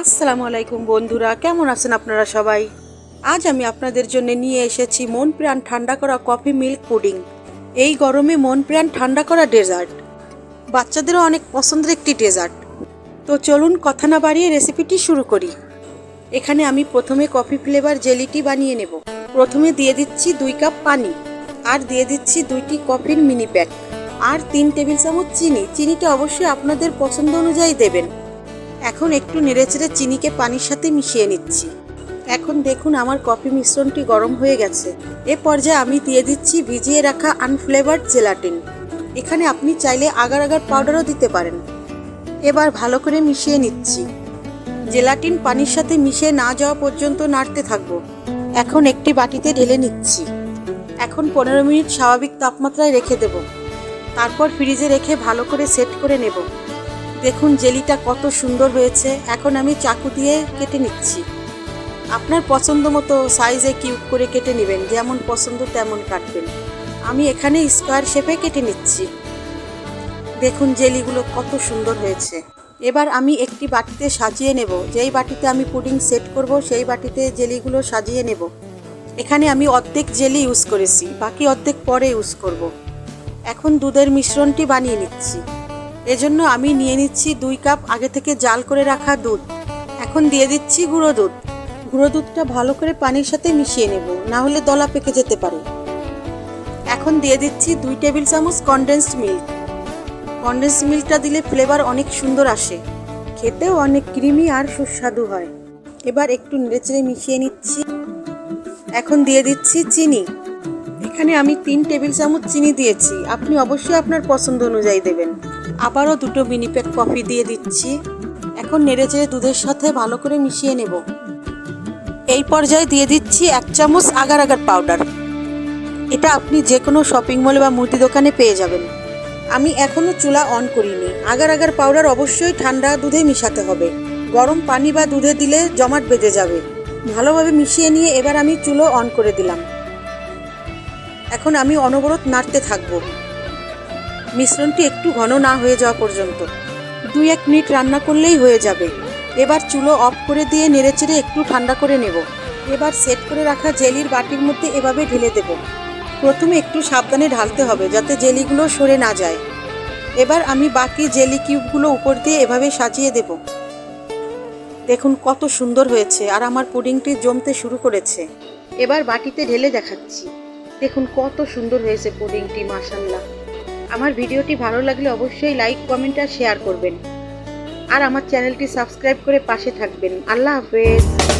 আসসালামু আলাইকুম বন্ধুরা, কেমন আছেন আপনারা সবাই? আজ আমি আপনাদের জন্য নিয়ে এসেছি মন প্রাণ ঠান্ডা করা কফি মিল্ক পুডিং। এই গরমে মন প্রাণ ঠান্ডা করা ডেজার্ট। বাচ্চাদেরও অনেক পছন্দের একটি ডেজার্ট। তো চলুন কথা না বাড়িয়ে রেসিপিটি শুরু করি। এখানে আমি প্রথমে কফি ফ্লেভার জেলিটি বানিয়ে নেব। প্রথমে দিয়ে দিচ্ছি দুই কাপ পানি আর দিয়ে দিচ্ছি দুইটি কফির মিনি প্যাক। আর তিন টেবিল চামচ চিনি। চিনিটা অবশ্যই আপনাদের পছন্দ অনুযায়ী দেবেন। এখন একটু নেড়েচেড়ে চিনিকে পানির সাথে মিশিয়ে নিচ্ছি। এখন দেখুন আমার কফি মিশ্রণটি গরম হয়ে গেছে। এ পর্যায়ে আমি দিয়ে দিচ্ছি ভিজিয়ে রাখা আনফ্লেভার্ড জেলাটিন এখানে আপনি চাইলে আগার আগার পাউডারও দিতে পারেন। এবার ভালো করে মিশিয়ে নিচ্ছি। জেলাটিন পানির সাথে মিশে না যাওয়া পর্যন্ত নাড়তে থাকব। এখন একটি বাটিতে ঢেলে নিচ্ছি। এখন পনেরো মিনিট স্বাভাবিক তাপমাত্রায় রেখে দেব। তারপর ফ্রিজে রেখে ভালো করে সেট করে নেব। দেখুন জেলিটা কত সুন্দর হয়েছে। এখন আমি চাকু দিয়ে কেটে নিচ্ছি। আপনার পছন্দ মতো সাইজে কিউব করে কেটে নেবেন, যেমন পছন্দ তেমন কাটবেন। আমি এখানে স্কোয়ার শেপে কেটে নিচ্ছি। দেখুন জেলিগুলো কত সুন্দর হয়েছে। এবার আমি একটি বাটিতে সাজিয়ে নেব। যেই বাটিতে আমি পুডিং সেট করব, সেই বাটিতে জেলিগুলো সাজিয়ে নেব। এখানে আমি অর্ধেক জেলি ইউজ করেছি, বাকি অর্ধেক পরে ইউজ করব। এখন দুধের মিশ্রণটি বানিয়ে নিচ্ছি। এজন্য আমি নিয়ে নিচ্ছি দুই কাপ আগে থেকে জাল করে রাখা দুধ। এখন দিয়ে দিচ্ছি গুঁড়ো দুধ। গুঁড়ো দুধটা ভালো করে পানির সাথে মিশিয়ে নেব, না হলে দলা পেকে যেতে পারে। এখন দিয়ে দিচ্ছি দুই টেবিল চামচ কনডেন্সড মিল্ক কনডেন্স মিল্কটা দিলে ফ্লেভার অনেক সুন্দর আসে। খেতেও অনেক ক্রিমি আর সুস্বাদু হয়। এবার একটু নেড়েচেড়ে মিশিয়ে নিচ্ছি। এখন দিয়ে দিচ্ছি চিনি। এখানে আমি তিন টেবিল চামচ চিনি দিয়েছি। আপনি অবশ্যই আপনার পছন্দ অনুযায়ী দেবেন। আবারও দুটো মিনি প্যাক কফি দিয়ে দিচ্ছি। এখন নেড়েচেড়ে দুধের সাথে ভালো করে মিশিয়ে নেব। এই পর্যায়ে দিয়ে দিচ্ছি এক চামচ আগার আগার পাউডার এটা আপনি যে কোনো শপিং মলে বা মুদি দোকানে পেয়ে যাবেন। আমি এখনও চুলা অন করিনি। আগার আগার পাউডার অবশ্যই ঠান্ডা দুধে মিশাতে হবে। গরম পানি বা দুধে দিলে জমাট বেঁধে যাবে। ভালোভাবে মিশিয়ে নিয়ে এবার আমি চুলো অন করে দিলাম। এখন আমি অনবরত নাড়তে থাকব। মিশ্রণটি একটু ঘন না হয়ে যাওয়া পর্যন্ত। দুই এক মিনিট রান্না করলেই হয়ে যাবে। এবার চুলো অফ করে দিয়ে নেড়েচেড়ে একটু ঠান্ডা করে নেব। এবার সেট করে রাখা জেলির বাটির মধ্যে এভাবে ঢেলে দেব। প্রথমে একটু সাবধানে ঢালতে হবে যাতে জেলিগুলো সরে না যায়। এবার আমি বাকি জেলি কিউবগুলো উপর দিয়ে এভাবে সাজিয়ে দেব। দেখুন কত সুন্দর হয়েছে আর আমার পুডিংটি জমতে শুরু করেছে। এবার বাটিতে ঢেলে দেখাচ্ছি। দেখুন কত সুন্দর হয়েছে পুডিংটি মাসাল্লাহ আমার ভিডিওটি ভালো লাগলে অবশ্যই লাইক, কমেন্ট আর শেয়ার করবেন। আর আমার চ্যানেলটি সাবস্ক্রাইব করে পাশে থাকবেন। আল্লাহ হাফেজ।